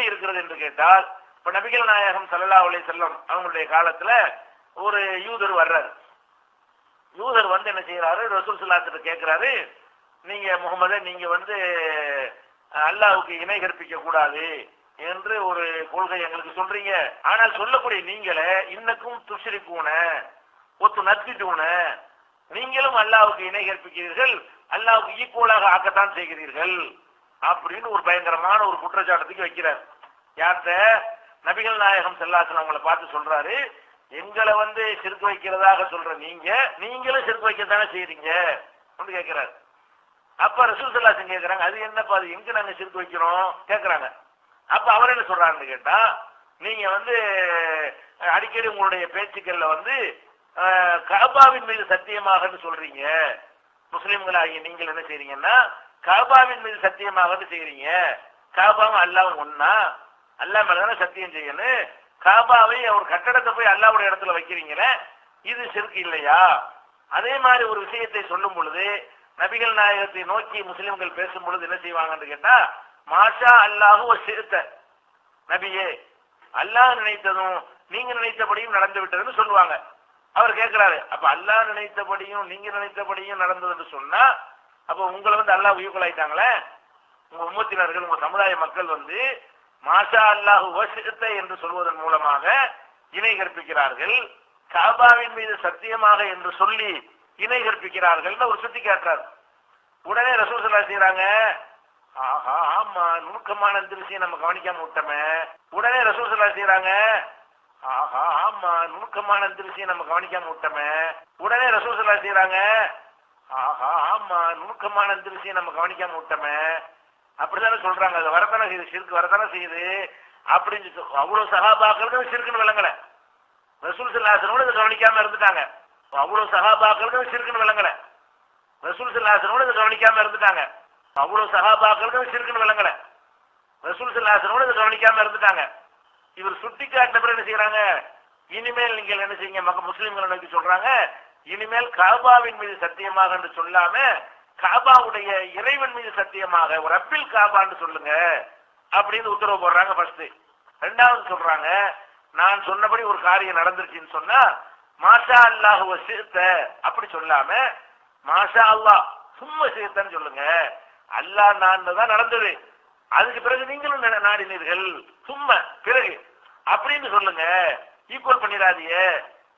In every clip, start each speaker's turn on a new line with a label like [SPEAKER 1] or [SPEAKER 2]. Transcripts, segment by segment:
[SPEAKER 1] எப்படி இருக்கிறது என்று கேட்டால் இப்ப நபிகள் நாயகம் ஸல்லல்லாஹு அலைஹி செல்லம் அவங்களுடைய காலத்துல ஒரு யூதர் வர்றாரு. யூதர் வந்து என்ன செய்யறாரு ரசூல் சல்லாத்திட்ட கேட்கிறாரு நீங்க முகமது நீங்க வந்து அல்லாவுக்கு இணை கற்பிக்க கூடாது என்று ஒரு கொள்கை எங்களுக்கு சொல்றீங்க. ஆனால் சொல்லக்கூடிய நீங்களே இன்னக்கும் துஷரிக்கூன ஒத்து நத்திட்டூன நீங்களும் அல்லாவுக்கு இணை கற்பிக்கிறீர்கள் அல்லாவுக்கு ஈக்குவலாக ஆக்கத்தான் செய்கிறீர்கள் அப்படின்னு ஒரு பயங்கரமான ஒரு குற்றச்சாட்டத்துக்கு வைக்கிறார். யார்கிட்ட? நபிகள் நாயகம் செல்லாசன் அவங்களை பார்த்து சொல்றாரு எங்களை வந்து சிறுத்து வைக்கிறதாக சொல்ற நீங்க நீங்களும் சிரித்து வைக்கத்தானே செய்யறீங்க அப்படின்னு கேட்கிறாரு அப்ப ரசூல் செல்லாசன் கேட்கிறாங்க அது என்னப்பா அது எங்க நாங்க சிரித்து வைக்கிறோம்? கேட்கிறாங்க அப்ப அவர் என்ன சொல்றாருன்னு கேட்டா நீங்க வந்து அடிக்கடி உங்களுடைய பேச்சுக்கள்ல வந்து கபாவின் மீது சத்தியமாகன்னு சொல்றீங்க. முஸ்லிம்களாகிய நீங்கள் என்ன செய்றீங்கன்னா கபாவின் மீது சத்தியமாகன்னு செய்றீங்க. கஅபாவும் அல்லாவும் ஒன்னா அல்லாஹ் மேலதான சத்தியம் செய்யணும். காபாவை ஒரு கட்டடத்தை போய் அல்லாவுடைய இடத்துல வைக்கிறீங்களே இது சிறுக்கு இல்லையா? அதே மாதிரி ஒரு விஷயத்தை சொல்லும் பொழுது நபிகள் நாயகத்தை நோக்கி முஸ்லிம்கள் பேசும் பொழுது என்ன செய்வாங்கன்னு கேட்டா மாஷா அல்லாஹு ஒரு சிறுத்த. நபியே அல்லாஹ் நினைத்ததும் நீங்க நினைத்தபடியும் நடந்து விட்டதுன்னு சொல்லுவாங்க. அவர் கேட்கிறாரு அப்ப அல்லாஹ் நினைத்தபடியும் நீங்க நினைத்தபடியும் நடந்ததுன்னு சொன்னா அப்ப உங்களை வந்து அல்லாஹ் உயிர்களாயிட்டாங்களே உங்க உம்மத்தினர்கள் உங்க சமுதாய மக்கள் வந்து மாஷா அல்லாஹு வசித்த என்று சொல்வதன் மூலமாக இணை கற்பிக்கிறார்கள். காபாவின் மீது சத்தியமாக என்று சொல்லி இணை கற்பிக்கிறார்கள் ஒரு சுத்தி கேட்டார் உடனே ரசூல் சல்லா செய்யறாங்க ஆஹா ஆமா நுணுக்கமான இந்த நம்ம கவனிக்காம விட்டோமே. உடனே ரசூல் சல்லா செய்யறாங்க ஆஹா ஆமா நுணுக்கமான இந்த நம்ம கவனிக்காம விட்டோமே. உடனே ரசூல் சல்லா செய்யறாங்க ஆஹா ஆமா நுணுக்கமான இந்த நம்ம கவனிக்காம விட்டோமே. அப்படித்தானே சொல்றாங்க. அது வரத்தானே செய்யுது சிறுக்கு வரத்தானே செய்யுது. அப்படின்னு அவ்வளவு சகாபாக்களுக்கு சிறுக்குன்னு விளங்கல. ரசூல் சில்லாசனோட இதை கவனிக்காம இருந்துட்டாங்க. அவ்வளவு சகாபாக்களுக்கு சிறுக்குன்னு விளங்கல. ரசூல் சில்லாசனோட இதை கவனிக்காம இருந்துட்டாங்க. அவ்வளவு சகாபாக்களுக்கு சிறுக்குன்னு விளங்கல. ரசூல் சில்லாசனோட இதை கவனிக்காம இருந்துட்டாங்க. இவர் சுட்டி காட்டின பிறகு என்ன செய்யறாங்க இனிமேல் நீங்கள் என்ன செய்யுங்க? மக்கள் முஸ்லீம்களை நோக்கி சொல்றாங்க. இனிமேல் காபாவின் மீது சத்தியமாக என்று சொல்லாம காபாவுடைய இறைவன் மீது சத்தியமாக ஒரு அப்பில் காபான்னு சொல்லுங்க அப்படின்னு உத்தரவு போடுறாங்க ஃபர்ஸ்ட் ரெண்டாவது சொல்றாங்க நான் சொன்னபடி ஒரு காரியம் நடந்துருச்சுன்னு சொன்னா மாஷா அல்லாஹ் சேர்த்த அப்படி சொல்லாம மாஷா அல்லாஹ் சும்மா சேர்த்தன்னு சொல்லுங்க. அல்லாஹ் நான் தான் நடந்தது. அதுக்கு பிறகு நீங்களும் நாடினீர்கள். சும்மா பிறகு. அப்படின்னு சொல்லுங்க. ஈக்குவல் பண்ணிடாதிய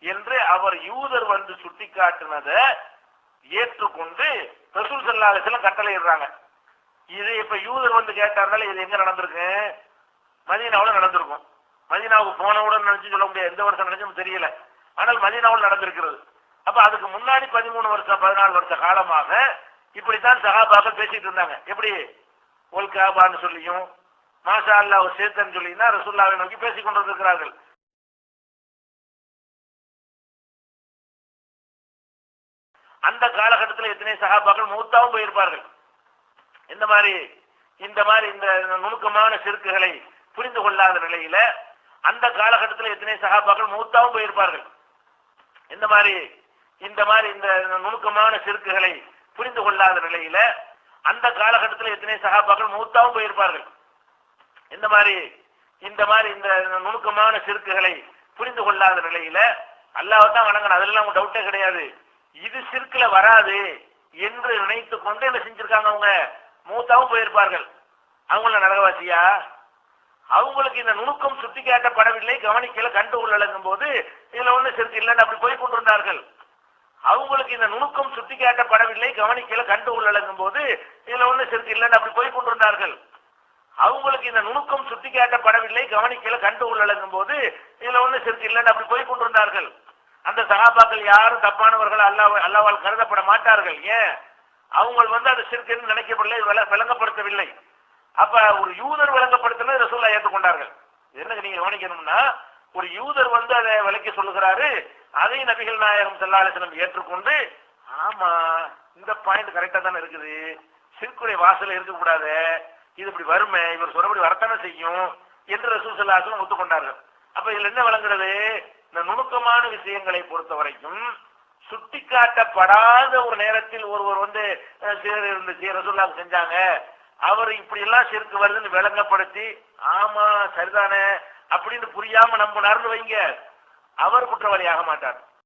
[SPEAKER 1] என்று அவர் யூதர் வந்து சுட்டி காட்டினதை ஏற்றுக்கொண்டு ரசூல் சல்லா அலிஸ்லாம் கட்டளை இடுறாங்க இது இப்ப யூதர் வந்து கேட்டாருனால இது எங்க நடந்திருக்கு? மதீனாவில் நடந்திருக்கும். மதீனாவுக்கு போனவுடன் நினைச்சு சொல்ல முடியாது. எந்த வருஷம் நினைச்சும் தெரியல. ஆனால் மதீனாவில் நடந்திருக்கிறது. அப்ப அதுக்கு முன்னாடி பதிமூணு வருஷம் பதினாலு வருஷ காலமாக இப்படித்தான் சகாபாக்கள் பேசிட்டு இருந்தாங்க. எப்படி? ஒல் காபான்னு சொல்லியும் மாஷா அல்லாஹ் சேத்தன் சொல்லினா ரசூல்லாவை நோக்கி பேசிக் கொண்டிருக்கிறார்கள் அந்த காலகட்டத்தில் எத்தனை சகாபாக்கள் மூத்தாவும் போயிருப்பார்கள். இந்த மாதிரி இந்த மாதிரி இந்த நுணுக்கமான சிறுக்குகளை புரிந்து கொள்ளாத நிலையில அந்த காலகட்டத்தில் எத்தனை சகாபாக்கள் மூத்தாவும் போயிருப்பார்கள். இந்த மாதிரி இந்த மாதிரி இந்த நுணுக்கமான சிறுக்குகளை புரிந்து கொள்ளாத நிலையில அந்த காலகட்டத்தில் எத்தனை சகாபாக்கள் மூத்தாவும் போயிருப்பார்கள். இந்த மாதிரி இந்த மாதிரி இந்த நுணுக்கமான சிறுக்குகளை புரிந்து கொள்ளாத நிலையில அல்லாவை தான் வணங்கணும் அதெல்லாம் டவுட்டே கிடையாது. இது சிற்குல வராது என்று நினைத்து கொண்டு என்ன செஞ்சிருக்காங்க அவங்க? மூத்தாவும் போயிருப்பார்கள். அவங்கள நரகவாசியா? அவங்களுக்கு இந்த நுணுக்கம் சுட்டி காட்டப்படவில்லை கவனிக்கல கண்டு உள்ளடங்கும் போது இதுல ஒண்ணு சிறுக்கு இல்லைன்னு அப்படி போய் கொண்டிருந்தார்கள். அவங்களுக்கு இந்த நுணுக்கம் சுட்டி காட்டப்படவில்லை கவனிக்கல கண்டு உள்ளடங்கும் போது இதுல ஒண்ணு சிறுக்கு இல்லைன்னு அப்படி போய் கொண்டிருந்தார்கள். அவங்களுக்கு இந்த நுணுக்கம் சுட்டி காட்டப்படவில்லை கவனிக்கல கண்டு உள்ளடங்கும் போது இதுல ஒண்ணு சிறுக்கு இல்லைன்னு அப்படி போய் கொண்டிருந்தார்கள். அந்த சகாபாக்கள் யாரும் தப்பானவர்கள் அல்லாஹ் அல்லாவால் கருதப்பட மாட்டார்கள். ஏன்? அவங்க வந்து அது சிறுக்குன்னு நினைக்கப்படல விளங்கப்படுத்தவில்லை. அப்ப ஒரு யூதர் விளங்கப்படுத்தினது ரசூல்லா ஏற்றுக்கொண்டார்கள். என்ன நீங்க கவனிக்கணும்னா ஒரு யூதர் வந்து அதை விளக்கி சொல்லுகிறாரு அதை நபிகள் நாயகம் செல்லாலிசனம் ஏற்றுக்கொண்டு ஆமா இந்த பாயிண்ட் கரெக்டா தானே இருக்குது. சிறுக்குடைய வாசல இருக்கக்கூடாது இது இப்படி வருமே இவர் சொல்றபடி வரத்தானே செய்யும் என்று ரசூல் செல்லாசனம் ஒத்துக்கொண்டார்கள். அப்ப இதுல என்ன விளங்குறது? இந்த நுணுக்கமான விஷயங்களை பொறுத்த வரைக்கும் சுட்டிக்காட்டப்படாத ஒரு நேரத்தில் ஒருவர் வந்து சீர் இருந்துச்சு ரசூல்லாவுக்கு செஞ்சாங்க. அவர் இப்படி எல்லாம் சிறுக்கு வருதுன்னு விளங்கப்படுத்தி ஆமா சரிதானே அப்படின்னு புரியாம நம்பினார்னு வைங்க. அவர் குற்றவாளி ஆக மாட்டார்.